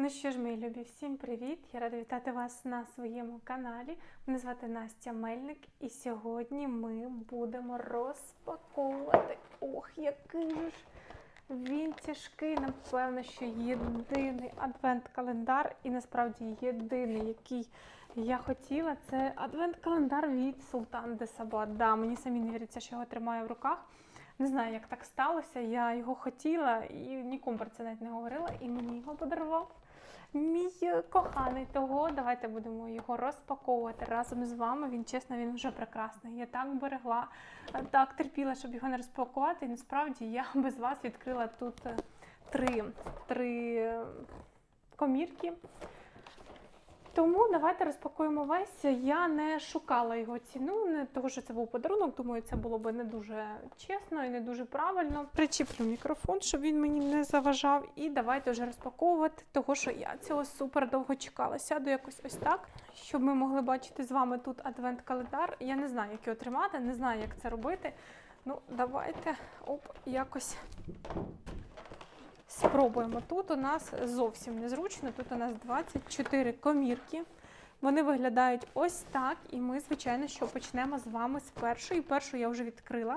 Ну що ж, мої любі, всім привіт! Я рада вітати вас на своєму каналі. Мене звати Настя Мельник, і сьогодні ми будемо розпаковувати. Ох, який же ж він тяжкий, напевно, що єдиний адвент-календар, і насправді єдиний, який я хотіла, це адвент-календар від Султан де Сабат. Да, мені самі не віриться, що його тримаю в руках. Не знаю, як так сталося. Я його хотіла і нікому про це навіть не говорила, і мені його подарував мій е, коханий. Того давайте будемо його розпаковувати разом з вами. Він чесно, він вже прекрасний. Я так берегла, е, так терпіла, щоб його не розпакувати. І насправді я без вас відкрила тут е, три, три комірки. Тому давайте розпакуємо весь. Я не шукала його ціну, не того, що це був подарунок. Думаю, це було б не дуже чесно і не дуже правильно. Причіплю мікрофон, щоб він мені не заважав. І давайте вже розпаковувати, того що я цього супер довго чекала. Сяду якось ось так, щоб ми могли бачити з вами тут адвент-календар. Я не знаю, як його тримати, не знаю, як це робити. Ну, давайте оп, якось Спробуємо. Тут у нас зовсім незручно. Тут у нас 24 комірки. Вони виглядають ось так. І ми, звичайно, що почнемо з вами з першої. Першу я вже відкрила,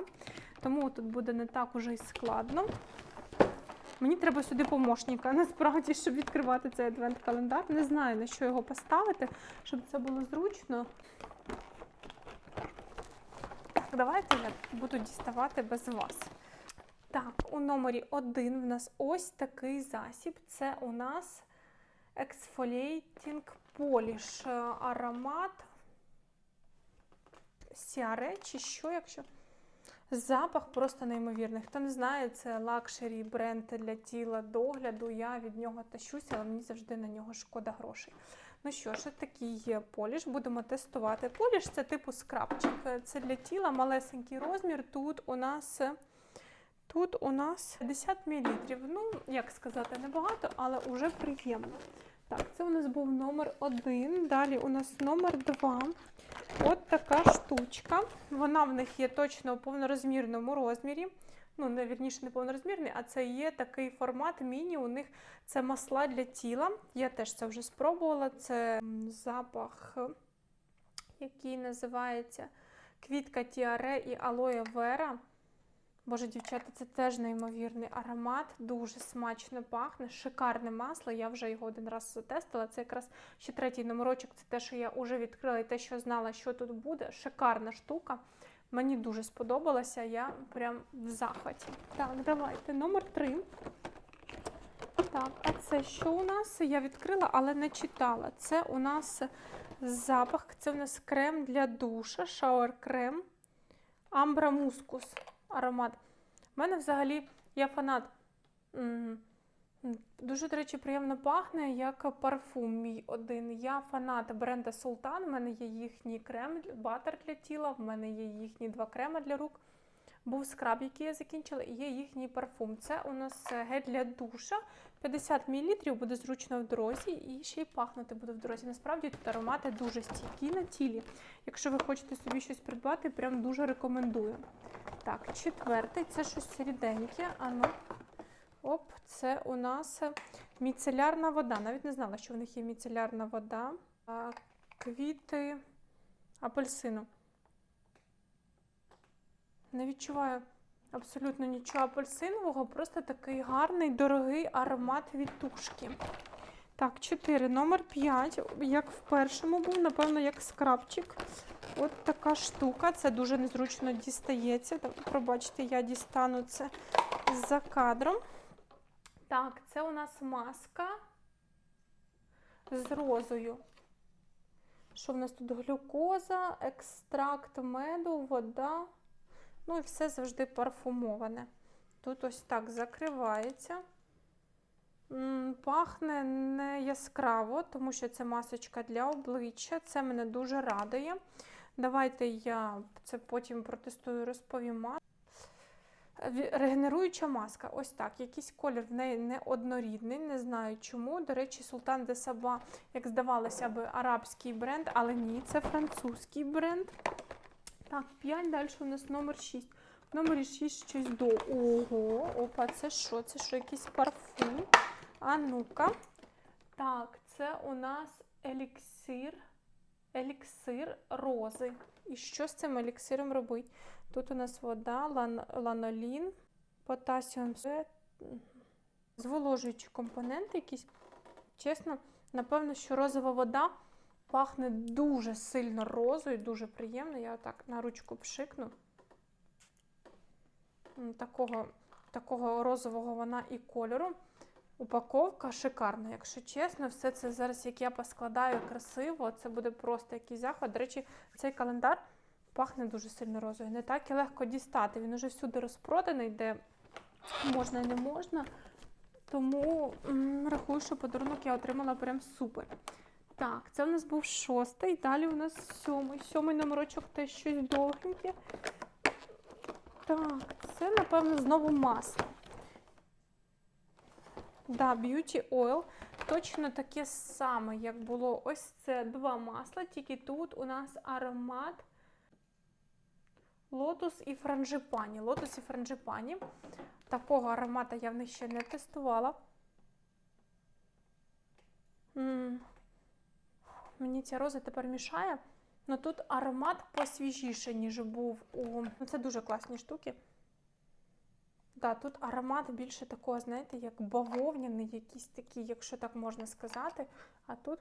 тому тут буде не так уже й складно. Мені треба сюди помощника, насправді, щоб відкривати цей адвент-календар. Не знаю, на що його поставити, щоб це було зручно. Так, давайте я буду діставати без вас. Так, у номері 1 в нас ось такий засіб. Це у нас Exfoliating Polish е, аромат Сіаре, чи що, якщо. Запах просто неймовірний. Хто не знає, це лакшері бренд для тіла догляду. Я від нього тащуся, але мені завжди на нього шкода грошей. Ну що ж, такий є поліш. Будемо тестувати. Поліш це типу скрабчик. Це для тіла малесенький розмір. Тут у нас. Тут у нас 50 мл. Ну, як сказати, небагато, але вже приємно. Так, це у нас був номер один. Далі у нас номер два. От така штучка. Вона в них є точно у повнорозмірному розмірі. Ну, не вірніше, не повнорозмірний, а це є такий формат міні. У них це масла для тіла. Я теж це вже спробувала. Це запах, який називається квітка тіаре і алоє вера. Боже, дівчата, це теж неймовірний аромат, дуже смачно пахне, шикарне масло. Я вже його один раз затестила. Це якраз ще третій номерочок, це те, що я вже відкрила і те, що знала, що тут буде. Шикарна штука. Мені дуже сподобалося, я прям в захваті. Так, давайте. Номер три. Так, а це що у нас? Я відкрила, але не читала. Це у нас запах, це у нас крем для душа, шауер крем, амбра мускус аромат. У мене взагалі я фанат. Дуже, до речі, приємно пахне, як парфум мій один. Я фанат бренда Султан. У мене є їхній крем, батер для тіла, в мене є їхні два креми для рук. Був скраб, який я закінчила, і є їхній парфум. Це у нас е, гель для душа. 50 мл буде зручно в дорозі і ще й пахнути буде в дорозі. Насправді тут аромати дуже стійкі на тілі. Якщо ви хочете собі щось придбати, прям дуже рекомендую. Так, четвертий це щось ріденьке. А ну, оп, це у нас міцелярна вода. Навіть не знала, що в них є міцелярна вода. А, Квіти апельсину. Не відчуваю абсолютно нічого апельсинового, просто такий гарний, дорогий аромат від тушки. Так, 4. Номер 5. Як в першому був, напевно, як скрабчик. От така штука. Це дуже незручно дістається. Так, Пробачте, я дістану це за кадром. Так, це у нас маска з розою. Що в нас тут? Глюкоза, екстракт меду, вода. Ну і все завжди парфумоване. Тут ось так закривається. Пахне не яскраво, тому що це масочка для обличчя. Це мене дуже радує. Давайте я це потім протестую, розповім. Регенеруюча маска. Ось так. Якийсь колір в неї не однорідний, не знаю чому. До речі, Султан де Саба, як здавалося би, арабський бренд, але ні, це французький бренд. Так, 5, далі у нас номер 6. В номері 6 щось до. Ого, опа, це що? Це що, якийсь парфум? А ну-ка. Так, це у нас еліксир. Еліксир рози. І що з цим еліксиром робити? Тут у нас вода, лан, ланолін, потасіум, С, зволожуючі компоненти якісь. Чесно, напевно, що розова вода пахне дуже сильно розою, дуже приємно. Я отак на ручку пшикну. Такого, такого розового вона і кольору. Упаковка шикарна, якщо чесно, все це зараз, як я поскладаю красиво, це буде просто якийсь захват. До речі, цей календар пахне дуже сильно розою. Не так і легко дістати. Він уже всюди розпроданий, де можна і не можна. Тому рахую, що подарунок я отримала прям супер. Так, це у нас був шостий, далі у нас сьомий. Сьомий номерочок теж щось довгеньке. Так, це, напевно, знову масло. Да, Beauty Oil. Точно таке саме, як було ось це два масла, тільки тут у нас аромат лотос і франжипані. Лотос і франжипані. Такого аромата я в них ще не тестувала. М, Мені ця роза тепер мішає. Ну тут аромат посвіжіше, ніж був у. Ну, це дуже класні штуки. Так, тут аромат більше такого, знаєте, як бавовняний, якийсь такий, якщо так можна сказати. А тут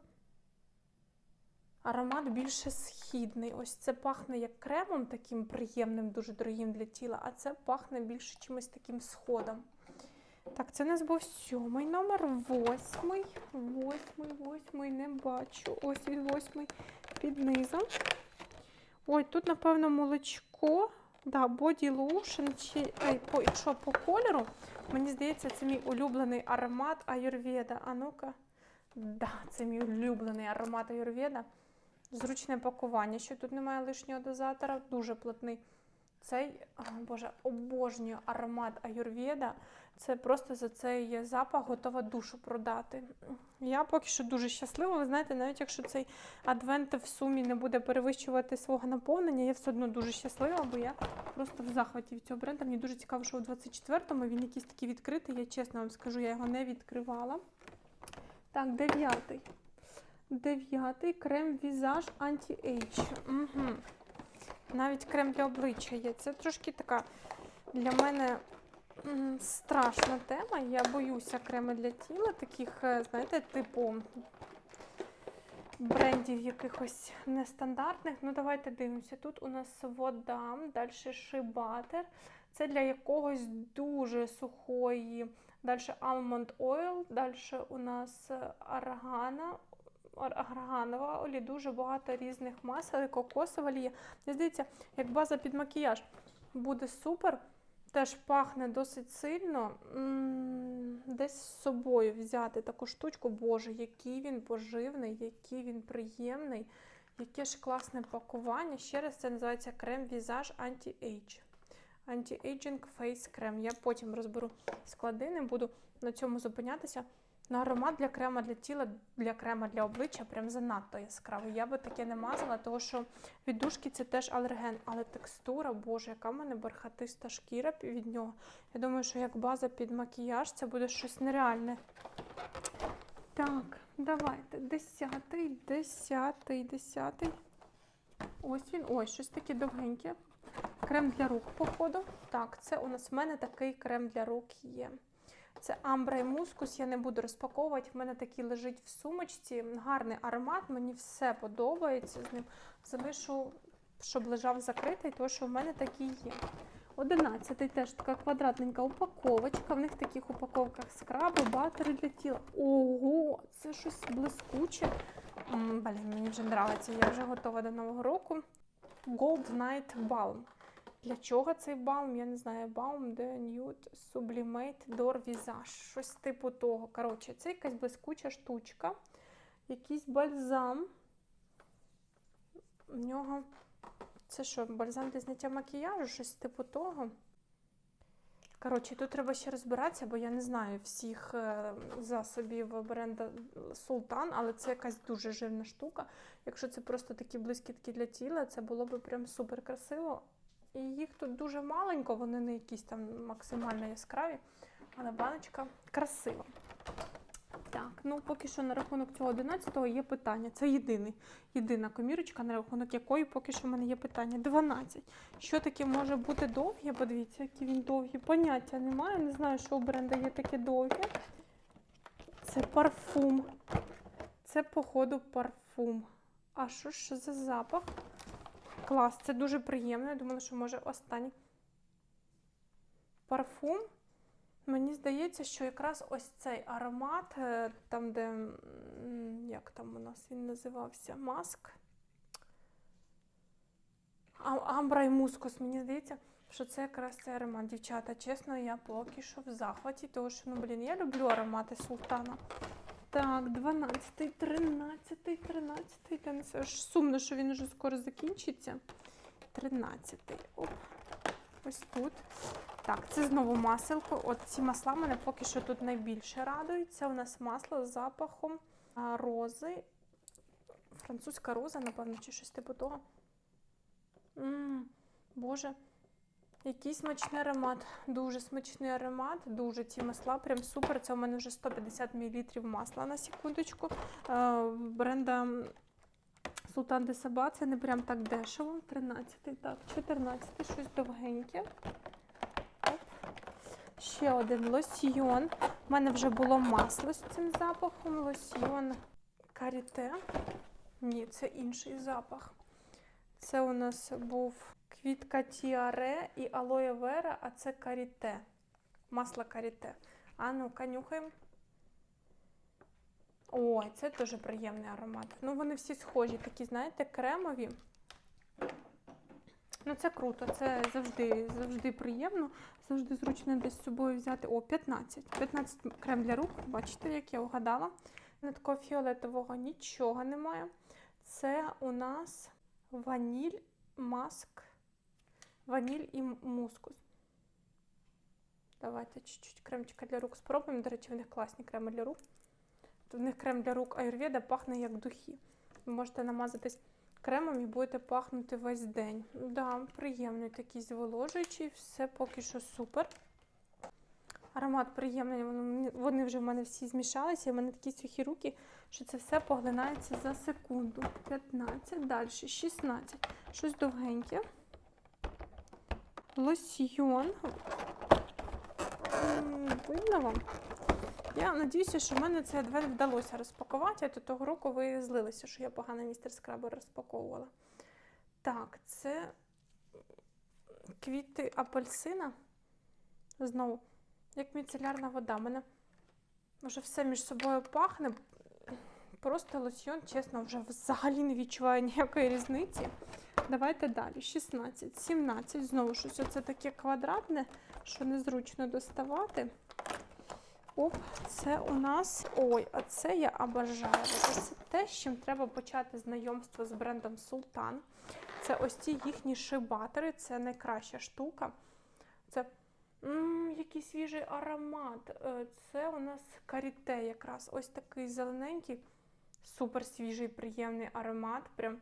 аромат більше східний. Ось це пахне як кремом, таким приємним, дуже дорогим для тіла, а це пахне більше чимось таким сходом. Так, це у нас був сьомий номер, восьмий, восьмий, восьмий, не бачу. Ось він восьмий під низом. Ой, тут, напевно, молочко. Да, Body Lotion, чи ай, по, якщо по кольору, мені здається, це мій улюблений аромат Аюрведа. А ну-ка. Да, це мій улюблений аромат Аюрведа. Зручне пакування, що тут немає лишнього дозатора, дуже плотний. Цей, а, боже, обожнюю аромат Аюрведа. Це просто за цей запах готова душу продати. Я поки що дуже щаслива. Ви знаєте, навіть якщо цей адвент в сумі не буде перевищувати свого наповнення, я все одно дуже щаслива, бо я просто в захваті від цього бренду. Мені дуже цікаво, що у 24-му він якийсь такий відкритий. Я чесно вам скажу, я його не відкривала. Так, дев'ятий. Дев'ятий крем візаж анті-ейдж. Угу. Навіть крем для обличчя є. Це трошки така для мене страшна тема. Я боюся креми для тіла, таких, е, знаєте, типу брендів якихось нестандартних. Ну, давайте дивимося. Тут у нас вода, далі шибатер. Це для якогось дуже сухої. Далі almond oil, далі у нас е, аргана, ар- арганова олія, дуже багато різних масел, кокосова олія. Мені здається, як база під макіяж буде супер. Теж пахне досить сильно. Десь з собою взяти таку штучку. Боже, який він поживний, який він приємний, яке ж класне пакування. Ще раз це називається крем Visage Anti-Age. Anti-Aging Face Cream. Я потім розберу склади, не буду на цьому зупинятися. На аромат для крема для тіла, для крема для обличчя прям занадто яскравий. Я би таке не мазала, тому що віддушки це теж алерген, але текстура, боже, яка в мене бархатиста шкіра від нього. Я думаю, що як база під макіяж це буде щось нереальне. Так, давайте. Десятий, десятий, десятий. Ось він. Ой, щось таке довгеньке. Крем для рук, походу. Так, це у нас в мене такий крем для рук є. Це амбра і мускус, я не буду розпаковувати. В мене такий лежить в сумочці. Гарний аромат, мені все подобається з ним. Залишу, щоб лежав закритий, тому що в мене такий є. Одинадцятий теж така квадратненька упаковочка. В них таких упаковках скраби, батери для тіла. Ого, це щось блискуче. Блін, мені вже подобається, я вже готова до Нового року. Gold Night Balm. Для чого цей балм? Я не знаю. Balm de Nude Sublimate Visage. Щось типу того. Коротше, це якась блискуча штучка. Якийсь бальзам. В нього. Це що, бальзам для зняття макіяжу? Щось типу того. Коротше, тут треба ще розбиратися, бо я не знаю всіх е, засобів бренда Султан, але це якась дуже жирна штука. Якщо це просто такі блискітки для тіла, це було б прям супер красиво. І їх тут дуже маленько, вони не якісь там максимально яскраві, але баночка красива. Так, ну поки що на рахунок цього 11-го є питання. Це єдиний, єдина комірочка, на рахунок якої поки що в мене є питання. 12. Що таке може бути довге? Подивіться, які він довгі. Поняття немає. Не знаю, що у бренда є таке довге. Це парфум. Це, походу, парфум. А що ж за запах? Клас, це дуже приємно. Я думала, що може останній. Парфум. Мені здається, що якраз ось цей аромат, е, там, де, як там у нас він називався, маск. Амбра і мускус, мені здається, що це якраз цей аромат. Дівчата, чесно, я поки що в захваті, тому що, ну, блін, я люблю аромати султана. Так, 12, 13, 13. Та не це аж сумно, що він уже скоро закінчиться. 13. Оп. Ось тут. Так, це знову маселко. От ці масла мене поки що тут найбільше радують. Це у нас масло з запахом рози. Французька роза, напевно, чи щось типу того. М, Боже, який смачний аромат. Дуже смачний аромат. Дуже ці масла, прям супер. Це у мене вже 150 мл масла на секундочку. Е, бренда Султан де Саба, це не прям так дешево. 13-й, так, 14-й, щось довгеньке. Ще один лосьйон. У мене вже було масло з цим запахом. Лосьйон каріте. Ні, це інший запах. Це у нас був квітка тіаре і алоє вера, а це каріте. Масло каріте. А ну-ка, нюхаємо. Ой, це дуже приємний аромат. Ну, вони всі схожі, такі, знаєте, кремові. Ну, це круто, це завжди, завжди приємно, завжди зручно десь з собою взяти. О, 15. 15 крем для рук. Бачите, як я вгадала. На такого фіолетового нічого немає. Це у нас ваніль, маск, ваніль і мускус. Давайте чуть-чуть кремчика для рук спробуємо. До речі, в них класні креми для рук. В них крем для рук Аюрведа пахне як духи. Ви можете намазатись кремом і будете пахнути весь день. Да, приємний такий зволожуючий, все поки що супер. Аромат приємний, вони вже в мене всі змішалися, і в мене такі сухі руки, що це все поглинається за секунду. 15, далі 16. Щось довгеньке. Лосьйон. Видно вам? Я надіюся, що в мене це двері вдалося розпакувати, а то того року ви злилися, що я погано містер скрабер розпаковувала. Так, це квіти апельсина. Знову, як міцелярна вода. У мене вже все між собою пахне. Просто лосьйон, чесно, вже взагалі не відчуваю ніякої різниці. Давайте далі. 16, 17. Знову щось оце таке квадратне, що незручно доставати. Оп, це у нас. Ой, а це я обожаю. Це те, з чим треба почати знайомство з брендом Султан. Це ось ці їхні шибатери, це найкраща штука. Це м, який свіжий аромат. Е, Це у нас каріте якраз. Ось такий зелененький, супер свіжий, приємний аромат. Прям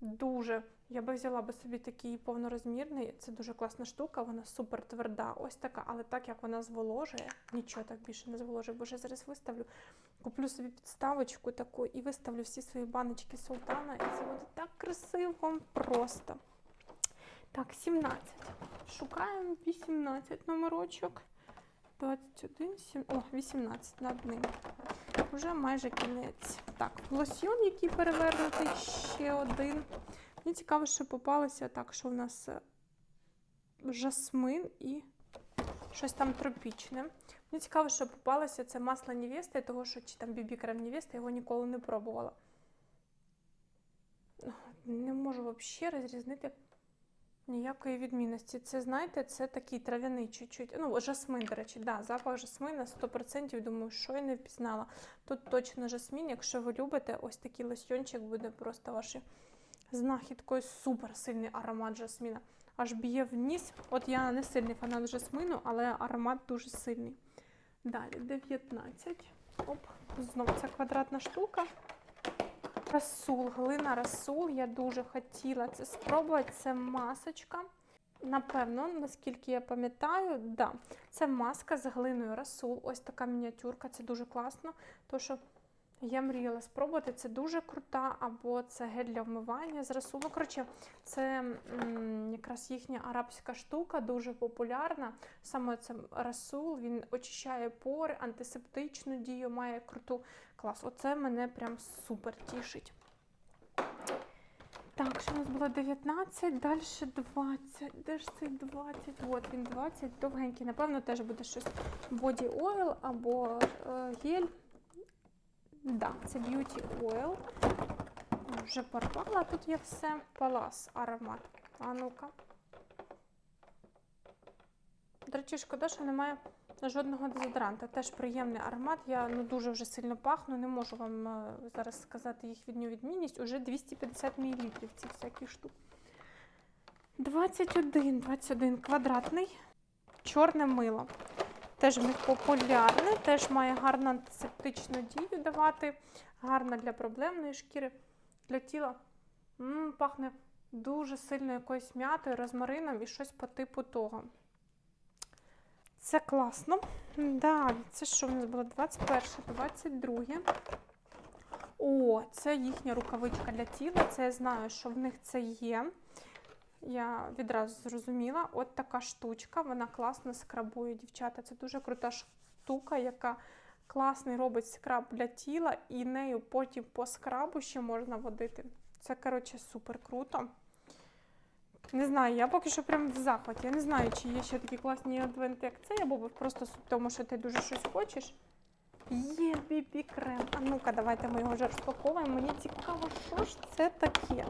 дуже. Я би взяла би собі такий повнорозмірний. Це дуже класна штука, вона супер тверда. Ось така, але так як вона зволожує, нічого так більше не зволожує, бо вже зараз виставлю. Куплю собі підставочку таку і виставлю всі свої баночки султана, і це буде так красиво просто. Так, 17. Шукаємо 18 номерочок. 21, 7, о, 18 над ним. Уже майже кінець. Так, лосьйон, який перевернутий, ще один. Мені цікаво, що попалося так, що в нас е, жасмин і щось там тропічне. Мені цікаво, що попалося це масло невести, того що чи там бібі крем невести, його ніколи не пробувала. Не можу взагалі розрізнити ніякої відмінності. Це, знаєте, це такий трав'яний чуть-чуть. Ну, жасмин, до речі, да, запах жасмина 100%, думаю, що я не впізнала. Тут точно жасмін, якщо ви любите, ось такий лосьйончик буде просто ваші знахідкою. Супер сильний аромат жасміна. Аж б'є в ніс. От я не сильний фанат жасмину, але аромат дуже сильний. Далі 19. Оп, знову ця квадратна штука. Расул, глина Расул. Я дуже хотіла це спробувати. Це масочка. напевно, наскільки я пам'ятаю, да, це маска з глиною Расул. Ось така мініатюрка, це дуже класно. То, що я мріяла спробувати, це дуже крута, або це гель для вмивання з Расул. Ну, коротше, це м, якраз їхня арабська штука, дуже популярна. Саме це Расул, він очищає пори, антисептичну дію, має круту клас. Оце мене прям супер тішить. Так, що у нас було 19, далі 20. Де ж цей 20? От він 20, довгенький. Напевно, теж буде щось Body Oil або е, гель. Да, це Beauty Oil. Вже порвала, тут є все. Палас аромат. А ну-ка. До речі, шкода, що немає жодного дезодоранта. Теж приємний аромат. Я ну, дуже вже сильно пахну, не можу вам е, зараз сказати їх відню відмінність. Уже 250 мл цих всяких штук. 21, 21 квадратний. Чорне мило. Теж в них популярне, теж має гарну антисептичну дію давати, гарна для проблемної шкіри, для тіла. М, пахне дуже сильно якоюсь м'ятою, розмарином і щось по типу того. Це класно. Далі, це що в нас було? 21, 22. О, це їхня рукавичка для тіла. Це я знаю, що в них це є. Я відразу зрозуміла. От така штучка, вона класно скрабує, дівчата. Це дуже крута штука, яка класний робить скраб для тіла, і нею потім по скрабу ще можна водити. Це, коротше, супер круто. Не знаю, я поки що прям в захваті. Я не знаю, чи є ще такі класні адвенти, як цей, або просто тому, що ти дуже щось хочеш. Є бібі крем. А ну-ка, давайте ми його вже розпаковуємо. Мені цікаво, що ж це таке.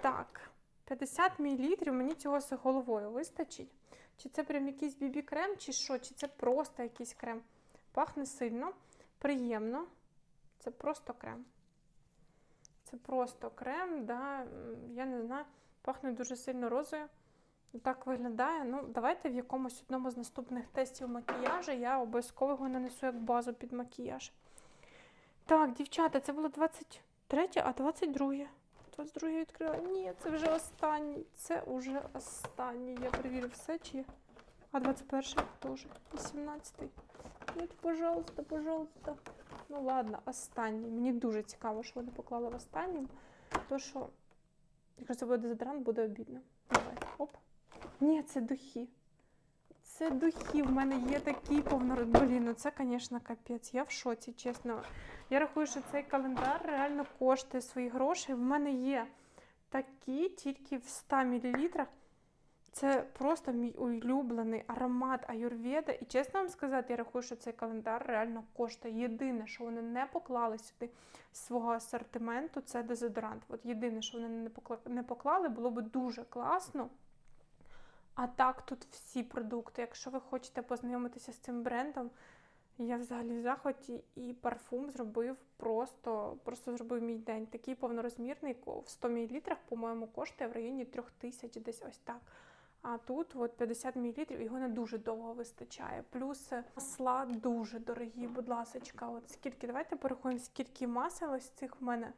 Так, 50 мл мені цього з головою вистачить. Чи це прям якийсь бібі крем, чи що, чи це просто якийсь крем. Пахне сильно, приємно. Це просто крем. Це просто крем, да, я не знаю, пахне дуже сильно розою. Так виглядає. Ну, давайте в якомусь одному з наступних тестів макіяжу я обов'язково його нанесу як базу під макіяж. Так, дівчата, це було 23, а 22. 22 я відкрила. Ні, це вже останній. Це вже останній. Я перевірю все, чи. А 21 теж. 18. Ні, пожалуйста, пожалуйста. Ну ладно, останній. Мені дуже цікаво, що вони поклали в останнім. То що, якщо це буде дезодорант, буде обідно. Давай, оп. Ні, це духи. Це духи. В мене є такі повнород. Блін, ну це, звісно, капець. Я в шоці, чесно. Я рахую, що цей календар реально коштує свої гроші. В мене є такі тільки в 100 мл. Це просто мій улюблений аромат аюрведа. І чесно вам сказати, я рахую, що цей календар реально коштує. Єдине, що вони не поклали сюди свого асортименту, це дезодорант. От єдине, що вони не поклали, було б дуже класно. А так, тут всі продукти. Якщо ви хочете познайомитися з цим брендом, я взагалі в захваті і парфум зробив просто, просто зробив мій день. Такий повнорозмірний в 100 мл, по-моєму, коштує в районі 3000 десь ось так. А тут от 50 мл, його не дуже довго вистачає. Плюс масла дуже дорогі, будь ласочка. От скільки, давайте порахуємо, скільки масел ось цих в мене.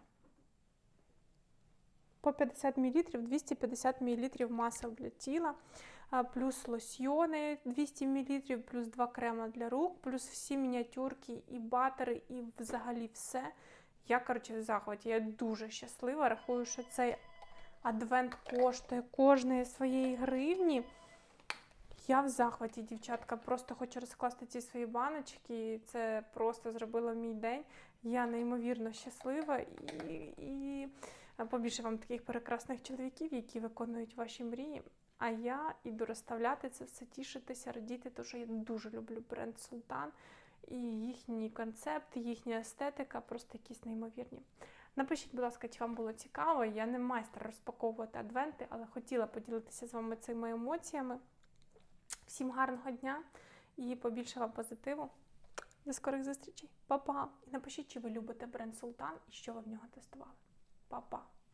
По 50 мл, 250 мл масел для тіла, плюс лосьйони 200 мл, плюс 2 крема для рук, плюс всі мініатюрки і батери, і взагалі все. Я, коротше, в захваті. Я дуже щаслива. Рахую, що цей адвент коштує кожної своєї гривні. Я в захваті, дівчатка. Просто хочу розкласти ці свої баночки. Це просто зробило мій день. Я неймовірно щаслива і, і побільше вам таких прекрасних чоловіків, які виконують ваші мрії. А я іду розставляти це все, тішитися, радіти, тому що я дуже люблю бренд Султан і їхній концепт, їхня естетика просто якісь неймовірні. Напишіть, будь ласка, чи вам було цікаво. Я не майстер розпаковувати адвенти, але хотіла поділитися з вами цими емоціями. Всім гарного дня і побільше вам позитиву. До скорих зустрічей. Па-па! І напишіть, чи ви любите бренд Султан і що ви в нього тестували. Па-па!